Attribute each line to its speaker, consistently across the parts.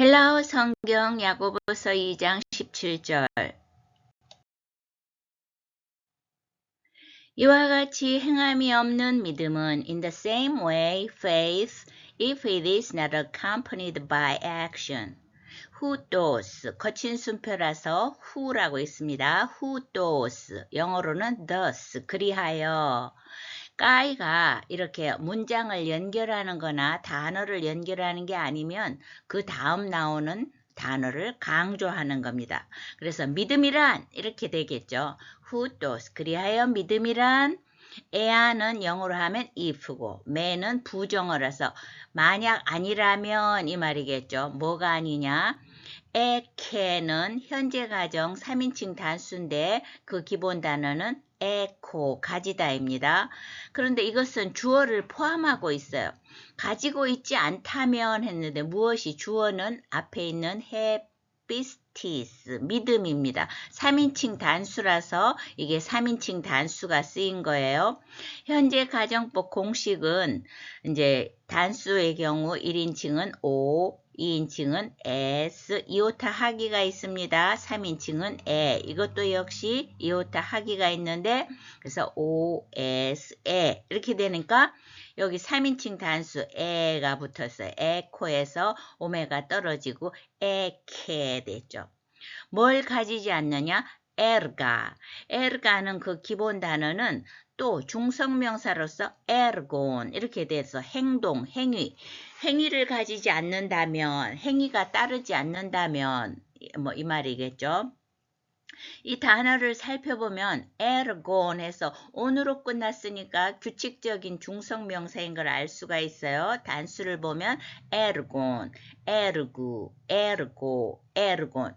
Speaker 1: 헬라어 성경 야고보서 2장 17절 이와 같이 행함이 없는 믿음은 in the same way faith if it is not accompanied by action who does 거친 순표라서 who라고 있습니다. who does 영어로는 thus 그리하여 까이가 이렇게 문장을 연결하는 거나 단어를 연결하는 게 아니면 그 다음 나오는 단어를 강조하는 겁니다. 그래서 믿음이란 이렇게 되겠죠. does 그리하여 믿음이란 에아는 영어로 하면 if고 매는 부정어라서 만약 아니라면 이 말이겠죠. 뭐가 아니냐? 에케는 현재 가정 3인칭 단수인데 그 기본 단어는 에코 가지다입니다. 그런데 이것은 주어를 포함하고 있어요. 가지고 있지 않다면 했는데 무엇이 주어는 앞에 있는 헤피스티스 믿음입니다. 3인칭 단수라서 이게 3인칭 단수가 쓰인 거예요. 현재 가정법 공식은 이제 단수의 경우 1인칭은 O 2인칭은 S, 이오타 하기가 있습니다. 3인칭은 에. 이것도 역시 이오타 하기가 있는데 그래서 O, S, 에 이렇게 되니까 여기 3인칭 단수 에가 붙었어요. 에코에서 오메가 떨어지고 에케 됐죠. 뭘 가지지 않느냐? 에르가. 에르가는 그 기본 단어는 또 중성명사로서 에르곤 이렇게 돼서 행동, 행위, 행위를 가지지 않는다면, 행위가 따르지 않는다면 뭐 이 말이겠죠. 이 단어를 살펴보면 에르곤 해서 온으로 끝났으니까 규칙적인 중성명사인 걸 알 수가 있어요. 단수를 보면 에르곤, 에르구, 에르고, 에르곤.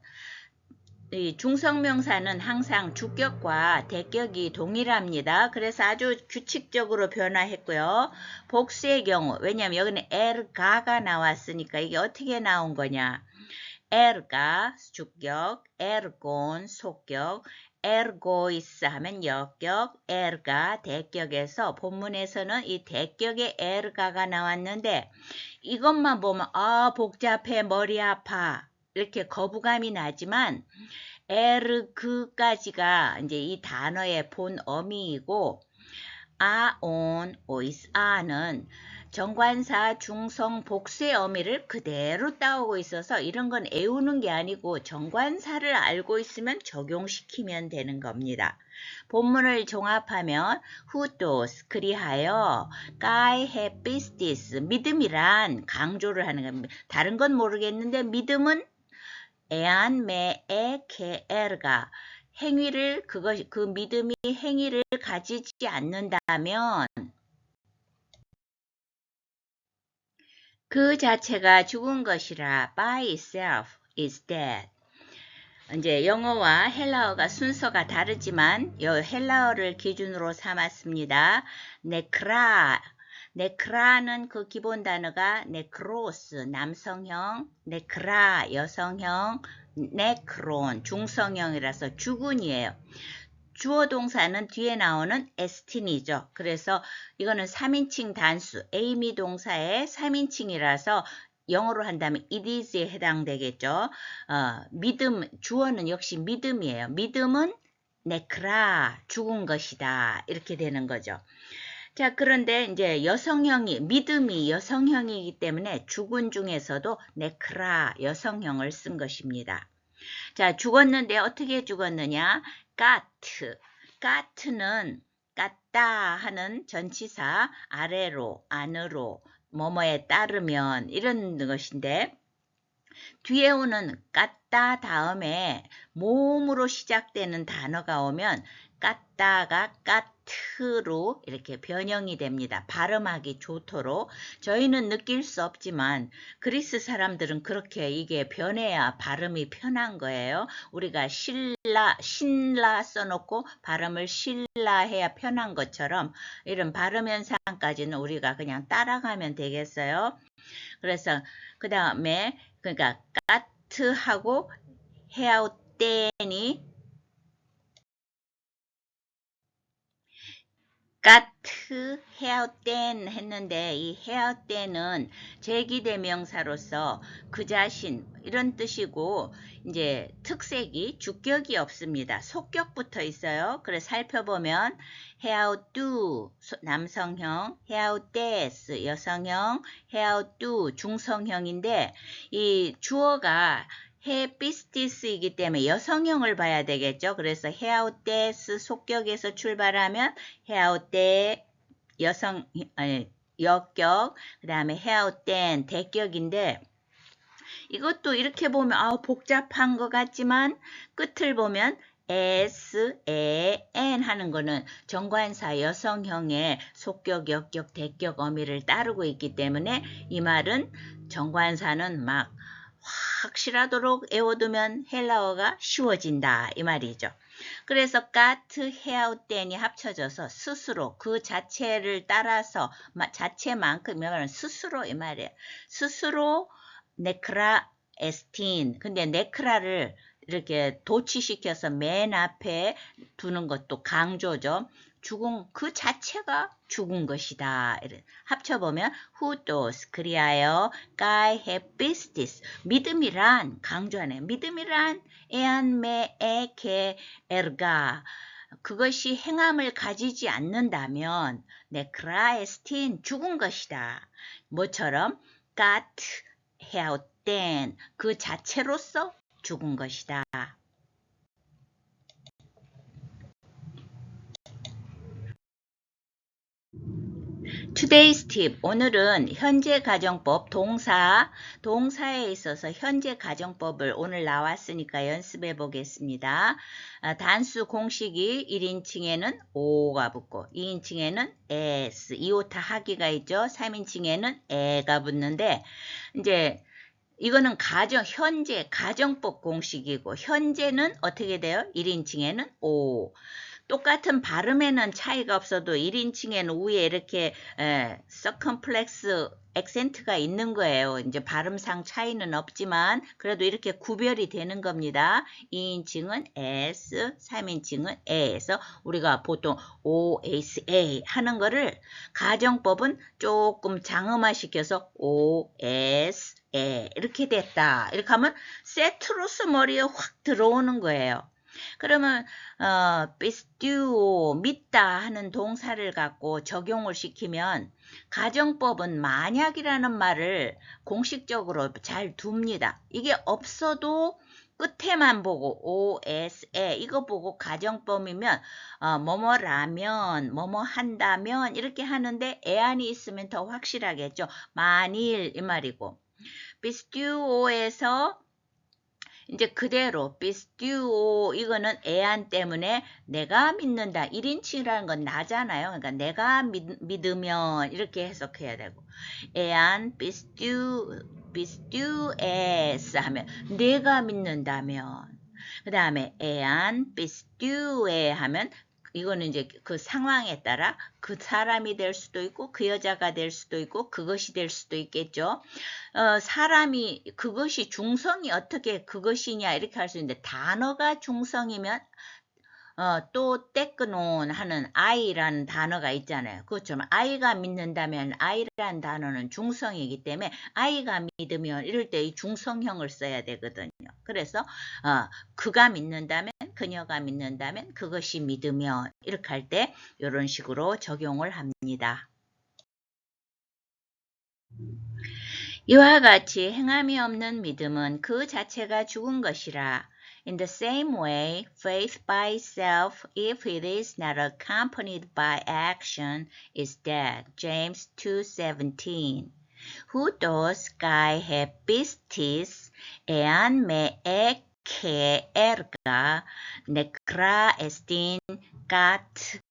Speaker 1: 이 중성명사는 항상 주격과 대격이 동일합니다. 그래서 아주 규칙적으로 변화했고요. 복수의 경우, 왜냐하면 여기는 에르가가 나왔으니까 이게 어떻게 나온 거냐. 에르가 주격, 에르곤 속격, 에르고이스 하면 역격, 에르가 대격에서 본문에서는 이 대격의 에르가가 나왔는데 이것만 보면 아 복잡해 머리 아파 이렇게 거부감이 나지만 에르그까지가 이제 이 단어의 본 어미이고 아온 오이스 아는 정관사 중성 복수의 어미를 그대로 따오고 있어서 이런 건 애우는 게 아니고 정관사를 알고 있으면 적용시키면 되는 겁니다. 본문을 종합하면 후도스 그리하여 까이 헤피스티스 믿음이란 강조를 하는 겁니다. 다른 건 모르겠는데 믿음은 에안 메에 케에르가 행위를 그것 그 믿음이 행위를 가지지 않는다면 그 자체가 죽은 것이라 by itself is dead. 이제 영어와 헬라어가 순서가 다르지만 요 헬라어를 기준으로 삼았습니다. 네크라 네크라는 그 기본 단어가 네크로스 남성형, 네크라 여성형, 네크론 중성형이라서 죽은이에요. 주어 동사는 뒤에 나오는 에스틴이죠. 그래서 이거는 3인칭 단수, 에이미 동사의 3인칭이라서 영어로 한다면 it is에 해당되겠죠. 어, 믿음, 주어는 역시 믿음이에요. 믿음은 네크라, 죽은 것이다. 이렇게 되는 거죠. 자, 그런데 이제 여성형이, 믿음이 여성형이기 때문에 죽은 중에서도 네크라, 여성형을 쓴 것입니다. 자, 죽었는데 어떻게 죽었느냐? 까트. 까트는 깠다 하는 전치사 아래로, 안으로, 뭐뭐에 따르면 이런 것인데 뒤에 오는 깠다 다음에 몸으로 시작되는 단어가 오면 깠다가 까 트로 이렇게 변형이 됩니다. 발음하기 좋도록 저희는 느낄 수 없지만 그리스 사람들은 그렇게 이게 변해야 발음이 편한 거예요. 우리가 신라 신라 써놓고 발음을 신라 해야 편한 것처럼 이런 발음 현상까지는 우리가 그냥 따라가면 되겠어요. 그래서 그 다음에 그러니까 까트하고 땐이 까트 헤어댄 했는데 이 헤어댄은 제기대명사로서 그 자신 이런 뜻이고 이제 특색이 주격이 없습니다. 속격부터 있어요. 그래서 살펴보면 how do 남성형, how des 여성형, how do 중성형인데 이 주어가 헤피스티스이기 때문에 여성형을 봐야 되겠죠. 그래서 헤아우테스 속격에서 출발하면 헤아우테 여성 아니, 역격 그 다음에 헤아우텐 대격인데 이것도 이렇게 보면 아 복잡한 것 같지만 끝을 보면 S, E, N 하는 거는 정관사 여성형의 속격, 역격, 대격 어미를 따르고 있기 때문에 이 말은 정관사는 막 확실하도록 외워두면 헬라어가 쉬워진다 이 말이죠. 그래서 까트 헤아우텐이 합쳐져서 스스로 그 자체를 따라서 자체만큼 이 스스로 이 말이에요. 스스로 네크라 에스틴 근데 네크라를 이렇게 도치시켜서 맨 앞에 두는 것도 강조죠. 죽은 그 자체가 죽은 것이다. 합쳐보면 후도스 그리하여 가이 헤피스티스 믿음이란 강조하네. 믿음이란 에안메에케 에르가 그것이 행함을 가지지 않는다면 네크라에스틴 죽은 것이다. 뭐처럼 까트 헤아우텐 그 자체로서 죽은 것이다. Today's tip. 오늘은 현재 가정법 동사, 동사에 있어서 현재 가정법을 오늘 나왔으니까 연습해 보겠습니다. 아, 단수 공식이 1인칭에는 O가 붙고 2인칭에는 S, 이오타 하기가 있죠. 3인칭에는 에가 붙는데 이제 이거는 가정, 현재 가정법 공식이고 현재는 어떻게 돼요? 1인칭에는 O. 똑같은 발음에는 차이가 없어도 1인칭에는 위에 이렇게 에, 서컴플렉스 액센트가 있는 거예요. 이제 발음상 차이는 없지만 그래도 이렇게 구별이 되는 겁니다. 2인칭은 S, 3인칭은 A에서 우리가 보통 O, S, A 하는 거를 가정법은 조금 장음화 시켜서 O, S, A 이렇게 됐다. 이렇게 하면 세트로서 머리에 확 들어오는 거예요. 그러면 어, 비스듀오 믿다 하는 동사를 갖고 적용을 시키면 가정법은 만약이라는 말을 공식적으로 잘 둡니다. 이게 없어도 끝에만 보고 OS에 이거 보고 가정법이면 어, 뭐뭐라면 뭐뭐 한다면 이렇게 하는데 애안이 있으면 더 확실하겠죠. 만일 이 말이고 비스듀오에서 이제 그대로 비스듀오 이거는 애안 때문에 내가 믿는다. 1인칭이라는 건 나잖아요. 그러니까 내가 믿, 믿으면 이렇게 해석해야 되고 애안 비스듀 비스듀에스 하면 내가 믿는다면 그 다음에 애안 비스듀에 하면 이거는 이제 그 상황에 따라 그 사람이 될 수도 있고 그 여자가 될 수도 있고 그것이 될 수도 있겠죠. 어, 사람이 그것이 중성이 어떻게 그것이냐 이렇게 할 수 있는데 단어가 중성이면 어, 또 떼끄논 하는 아이라는 단어가 있잖아요. 그것처럼 아이가 믿는다면 아이라는 단어는 중성이기 때문에 아이가 믿으면 이럴 때 이 중성형을 써야 되거든요. 그래서 어, 그가 믿는다면 그녀가 믿는다면 그것이 믿으면 이렇게 할 때 이런 식으로 적용을 합니다. 이와 같이 행함이 없는 믿음은 그 자체가 죽은 것이라 In the same way, faith by itself, if it is not accompanied by action, is dead. James 2:17. Who dos kai pistis ean me e che erga necra estin gat